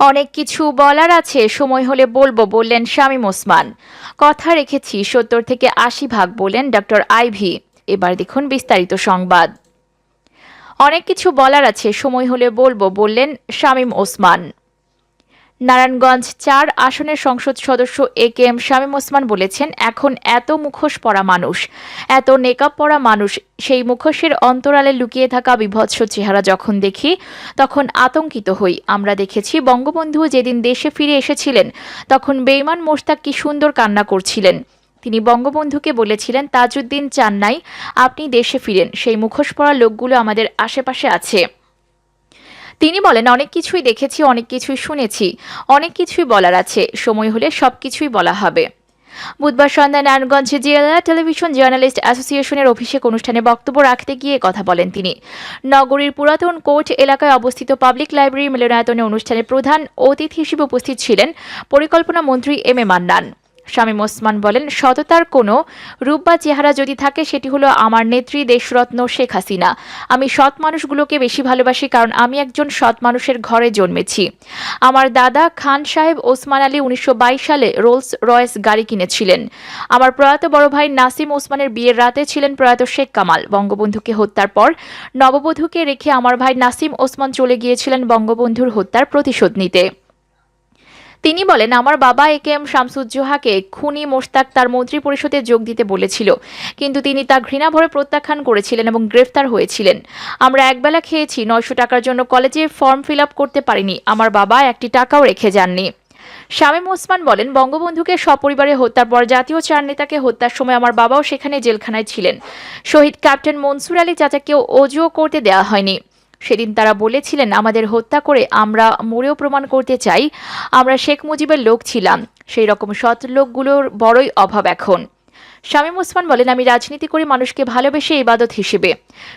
অনেক কিছু বলার আছে, সময় হলে বলব, বললেন শামীম ওসমান। কথা রেখেছি, সত্তর থেকে আশি ভাগ বলেন ডক্টর আইভি। এবার দেখুন বিস্তারিত সংবাদ। অনেক কিছু বলার আছে, সময় হলে বলব, বললেন শামীম ওসমান। নারায়ণগঞ্জ চার আসনের সংসদ সদস্য A K M Shamim Osman বলেছেন, এখন এত মুখোশ পরা মানুষ, এত নেকাব পরা মানুষ, সেই মুখোশের অন্তরালে লুকিয়ে থাকা বিভৎস চেহারা যখন দেখি, তখন আতঙ্কিত হই। আমরা দেখেছি, বঙ্গবন্ধু যেদিন দেশে ফিরে এসেছিলেন, তখন বেইমান মোশতাক কি সুন্দর কান্না করছিলেন। তিনি বঙ্গবন্ধুকে বলেছিলেন, তাজউদ্দিন চান নাই আপনি দেশে ফিরেন, সেই মুখোশ পরা লোকগুলো আমাদের আশেপাশে আছে। তিনি বলেন, অনেক কিছুই দেখেছি, অনেক কিছুই শুনেছি। অনেক কিছুই বলার আছে। সময় হলে সব কিছুই বলা হবে। বুধবার সন্ধ্যায় নারায়ণগঞ্জে জেলা টেলিভিশন জার্নালিস্ট অ্যাসোসিয়েশনের অভিষেক অনুষ্ঠানে বক্তব্য রাখতে গিয়ে কথা বলেন তিনি। নগরীর পুরাতন কোর্ট এলাকায় অবস্থিত পাবলিক লাইব্রেরি মিলনায়তনে অনুষ্ঠানে প্রধান অতিথি হিসেবে উপস্থিত ছিলেন পরিকল্পনা মন্ত্রী এম এ মান্নান। শামীম ওসমান বলেন, সততার কোনো রূপ বা চেহারা যদি থাকে, সেটি হলো আমার নেত্রী দেশরত্ন শেখ হাসিনা। আমি সৎ মানুষগুলোকে বেশি ভালোবাসি কারণ আমি একজন সৎ মানুষের ঘরে জন্মেছি। আমার দাদা খান সাহেব ওসমান আলী উনিশশো বাইশ সালে রোলস রয়েস গাড়ি কিনেছিলেন। আমার প্রয়াত বড় ভাই নাসিম ওসমানের বিয়ের রাতে ছিলেন প্রয়াত শেখ কামাল। বঙ্গবন্ধুকে হত্যার পর নববধূকে রেখে আমার ভাই নাসিম ওসমান চলে গিয়েছিলেন বঙ্গবন্ধুর হত্যার প্রতিশোধ নিতে। তিনি বলেন, আমার বাবা এ কে এম শামসুজ্জোহাকে খুনি মোশতাক তার মন্ত্রী পরিষদে যোগ দিতে বলেছিল। কিন্তু তিনি তা ঘৃণা ভরে প্রত্যাখ্যান করেছিলেন এবং গ্রেফতার হয়েছিলেন। আমরা একবেলা খেয়েছি, নয়শো টাকার জন্য কলেজে ফর্ম ফিল আপ করতে পারিনি। আমার বাবা একটি টাকাও রেখে যাননি। শামীম ওসমান বলেন, বঙ্গবন্ধুকে সপরিবারে হত্যার পর জাতীয় চার নেতাকে হত্যার সময় আমার বাবাও সেখানে জেলখানায় ছিলেন। শহীদ ক্যাপ্টেন মনসুর আলী চাচাকেও অজুও করতে দেওয়া হয়নি। সেদিন তারা বলেছিলেন, আমাদের হত্যা করে আমরা মরেও প্রমাণ করতে চাই। আমরা শেখ মুজিবের লোক ছিলাম। সেই রকম সৎ লোকগুলোর বড়ই অভাব এখন। শামীম ওসমান বলেন, আমি রাজনীতি করি মানুষকে ভালোবেসে ইবাদত হিসেবে।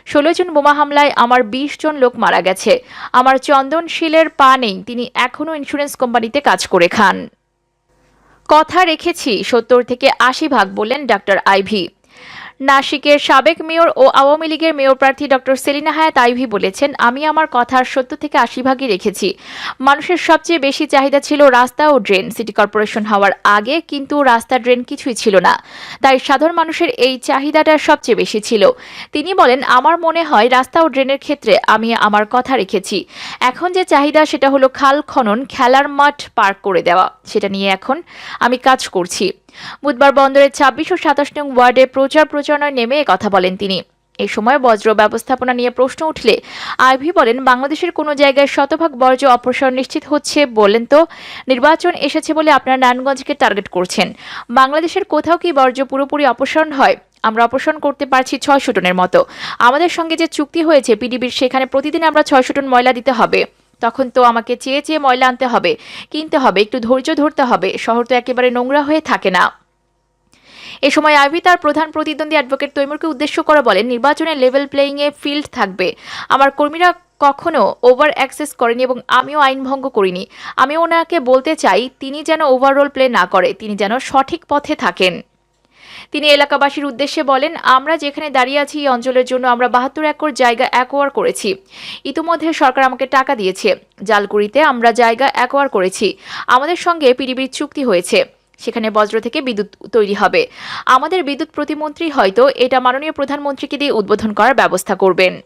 ষোলো জন বোমা হামলায় আমার বিশ জন লোক মারা গেছে। আমার চন্দনশীলের পা নেই। তিনি এখনও ইন্স্যুরেন্স কোম্পানিতে কাজ করে খান। কথা রেখেছি। সত্তর থেকে আশি ভাগ বললেন ডাক্তার আইভি। নাসিকের সাবেক মেয়র ও আওয়ামী লীগের মেয়র প্রার্থী ডক্টর সেলিনা হায়াত আইভি বলেছেন, আমি আমার কথার সত্তর থেকে আশি ভাগই রেখেছি। মানুষের সবচেয়ে বেশি চাহিদা ছিল রাস্তা ও ড্রেন। সিটি কর্পোরেশন হওয়ার আগে কিন্তু রাস্তা ড্রেন কিছুই ছিল না। তাই সাধারণ মানুষের এই চাহিদাটা সবচেয়ে বেশি ছিল। তিনি বলেন, আমার মনে হয় রাস্তা ও ড্রেনের ক্ষেত্রে আমি আমার কথা রেখেছি। এখন যে চাহিদা সেটা হলো খাল খনন, খেলার মাঠ পার্ক করে দেওয়া। সেটা নিয়ে এখন আমি কাজ করছি। বুধবার বন্দরের ছাব্বিশ ও সাতাশ নং ওয়ার্ডে প্রচার প্রচারণায় নেমে কথা বলেন তিনি। এ সময় বজ্র ব্যবস্থাপনা নিয়ে প্রশ্ন উঠলে আইভি বলেন, বাংলাদেশের কোনো জায়গায় শতভাগ বর্জ্য অপসারণ নিশ্চিত হচ্ছে বলেন তো? নির্বাচন এসেছে বলে আপনারা নারায়ণগঞ্জকে টার্গেট করছেন। বাংলাদেশের কোথাও কি বর্জ্য পুরোপুরি অপসারণ হয়? আমরা অপসারণ করতে পারছি ছয়শো টনের মতো। আমাদের সঙ্গে যে চুক্তি হয়েছে, পিডিবির সেখানে প্রতিদিন আমরা ছয়শো টন ময়লা দিতে হবে। তখন তো আমাকে চেয়ে চেয়ে ময়লা আনতে হবে, কিনতে হবে, একটু ধৈর্য ধরতে হবে, শহর তো একেবারে নোংরা হয়ে থাকে না। এ সময় আইভি তার প্রধান প্রতিদ্বন্দ্বী অ্যাডভোকেট তৈমুরকে উদ্দেশ্য করে বলেন, নির্বাচনে লেভেল প্লেয়িংয়ে ফিল্ড থাকবে। আমার কর্মীরা কখনো ওভার অ্যাক্সেস করেনি এবং আমিও আইন ভঙ্গ করিনি। আমি ওনাকে বলতে চাই, তিনি যেন ওভারঅল প্লে না করে, তিনি যেন সঠিক পথে থাকেন। তিনি এলাকাবাসীর উদ্দেশ্যে বলেন, আমরা যেখানে দাঁড়িয়ে আছি এই অঞ্চলের জন্য আমরা বাহাত্তর একর জায়গা অ্যাকোয়ার করেছি। ইতিমধ্যে সরকার আমাকে টাকা দিয়েছে। জালকুড়িতে আমরা জায়গা অ্যাকোয়ার করেছি। আমাদের সঙ্গে পিডিবির চুক্তি হয়েছে। সেখানে বজ্র থেকে বিদ্যুৎ তৈরি হবে। আমাদের বিদ্যুৎ প্রতিমন্ত্রী হয়তো এটা মাননীয় প্রধানমন্ত্রীকে দিয়ে উদ্বোধন করার ব্যবস্থা করবেন।